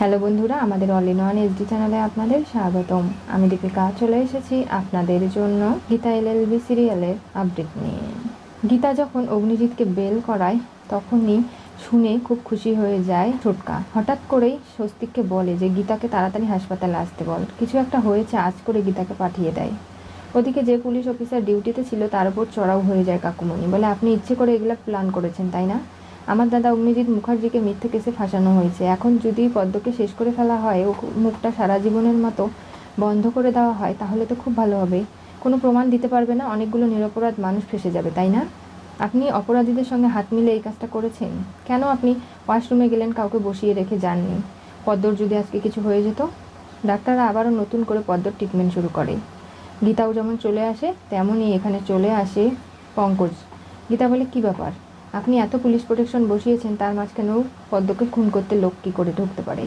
Hello বন্ধুরা, আমাদের all in one SD চ্যানেলে আপনাদের স্বাগতম। আমি দীপিকা, চলে এসেছি আপনাদের জন্য গীতা এল এলএলবি সিরিয়ালের আপডেট নিয়ে। গীতা যখন অগ্নিজিৎকে বেল করায়, তখনই শুনে খুব খুশি হয়ে যায় ছোটকা। হঠাৎ করেই স্বস্তিককে বলে যে, গীতাকে তাড়াতাড়ি হাসপাতালে আসতে বল। কিছু একটা হয়েছে, আজ করে গীতাকে পাঠিয়ে দেয়। ওদিকে যে পুলিশ অফিসার ডিউটিতে ছিল, তার উপর চড়াও হয়ে যায় কাকুমণি। বলে, আপনি ইচ্ছে করে এগুলো প্ল্যান করেছেন, তাই না? আমার দাদা অগ্নিজিৎ মুখার্জিকে মিথ্যে কেসে ফাঁসানো হয়েছে। এখন যদি পদ্মকে শেষ করে ফেলা হয়, ও মুখটা সারা জীবনের মতো বন্ধ করে দেওয়া হয়, তাহলে তো খুব ভালো হবে। কোনো প্রমাণ দিতে পারবে না, অনেকগুলো নিরপরাধ মানুষ ফেসে যাবে, তাই না? আপনি অপরাধীদের সঙ্গে হাত মিলে এই কাজটা করেছেন? কেন আপনি ওয়াশরুমে গেলেন, কাউকে বসিয়ে রেখে যাননি? পদ্মর যদি আজকে কিছু হয়ে যেত? ডাক্তাররা আবারও নতুন করে পদ্মর ট্রিটমেন্ট শুরু করে। গীতাও যেমন চলে আসে, তেমনই এখানে চলে আসে পঙ্কজ। গীতা বলে, কী ব্যাপার? আপনি এত পুলিশ প্রোটেকশন বসিয়েছেন, তার মাঝখানেও পদ্মকে খুন করতে লোক কী করে ঢুকতে পারে?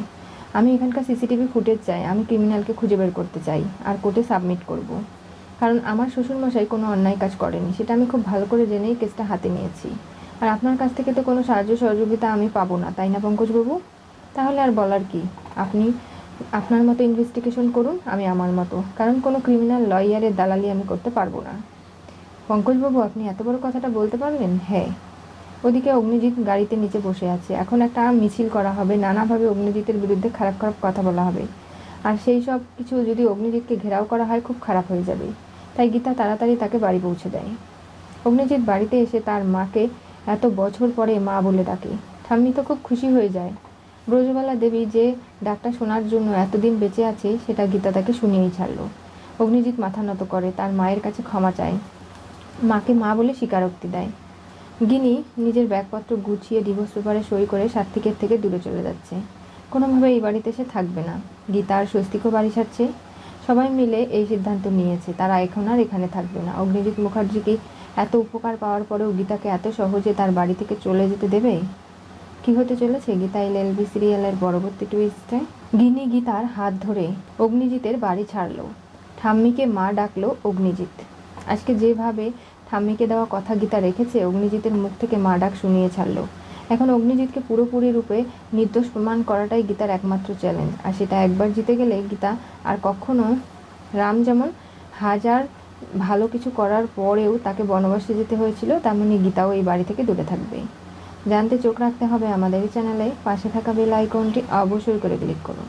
আমি এখানকার সিসিটিভি ফুটেজ চাই, আমি ক্রিমিনালকে খুঁজে বের করতে চাই, আর কোর্টে সাবমিট করব। কারণ আমার শ্বশুরমশাই কোনো অন্যায় কাজ করেনি, সেটা আমি খুব ভালো করে জেনেই কেসটা হাতে নিয়েছি। আর আপনার কাছ থেকে তো কোনো সাহায্য সহযোগিতা আমি পাবো না, তাই না পঙ্কজবাবু? তাহলে আর বলার কি? আপনি আপনার মতো ইনভেস্টিগেশন করুন, আমি আমার মতো। কারণ কোনো ক্রিমিনাল লয়ারের দালালি আমি করতে পারব না। পঙ্কজবাবু, আপনি এত বড় কথাটা বলতে পারবেন? হ্যাঁ। ওদিকে অগ্নিজিৎ গাড়িতে নিচে বসে আছে। এখন একটা মিছিল করা হবে। নানাভাবে অগ্নিজিতের বিরুদ্ধে খারাপ খারাপ কথা বলা হবে। আর সেই সব কিছু যদি অগ্নিজিৎকে ঘেরাও করা হয়, খুব খারাপ হয়ে যাবে। তাই গীতা তাড়াতাড়ি তাকে বাড়ি পৌঁছে দেয়। অগ্নিজিৎ বাড়িতে এসে তার মাকে এত বছর পরে মা বলে ডাকে। ঠাম্মি তো খুব খুশি হয়ে যায়। ব্রজবালা দেবী যে ডাকটা শোনার জন্য এতদিন বেঁচে আছে, সেটা গীতা তাকে শুনিয়েই ছাড়লো। অগ্নিজিৎ মাথা নত করে, তার মায়ের কাছে ক্ষমা চায়। মাকে মা বলে স্বীকারোক্তি দেয়। গিনি নিজের ব্যাগপত্র গুছিয়ে ডিভোর্স পেপারে সই করে সাত্বিকের থেকে দূরে চলে যাচ্ছে। কোনোভাবে এই বাড়িতে সে থাকবে না। গীতা আর স্বস্তিকও বাড়ি ছাড়ছে। সবাই মিলে এই সিদ্ধান্ত নিয়েছে। তারা এখন আর এখানে থাকবে না। অগ্নিজিৎ মুখার্জিকে এত উপকার পাওয়ার পরেও গীতাকে এত সহজে তার বাড়ি থেকে চলে যেতে দেবে? কি হতে চলেছে? গীতা এল এলবি সিরিয়ালের পরবর্তী টুইস্টে গিনি গীতার হাত ধরে অগ্নিজিতের বাড়ি ছাড়লো। ঠাম্মিকে মা ডাকলো অগ্নিজিৎ। আজকে যেভাবে ঠাম্মিকে দেওয়া কথা গীতা রেখেছে, অগ্নিজিতের মুখ থেকে মা ডাক শুনিয়ে ছাড়ল। এখন অগ্নিজিৎকে পুরোপুরি রূপে নির্দোষ প্রমাণ করাটাই গীতার একমাত্র চ্যালেঞ্জ। আর সেটা একবার জিতে গেলে গীতা আর কখনো রাম যেমন হাজার ভালো কিছু করার পরেও তাকে বনবাসে যেতে হয়েছিল, তেমনি গীতাও এই বাড়ি থেকে দূরে থাকবে। জানতে চোখ রাখতে হবে আমাদের এই চ্যানেলে। পাশে থাকা বেল আইকনটি অবশ্যই করে ক্লিক করুন।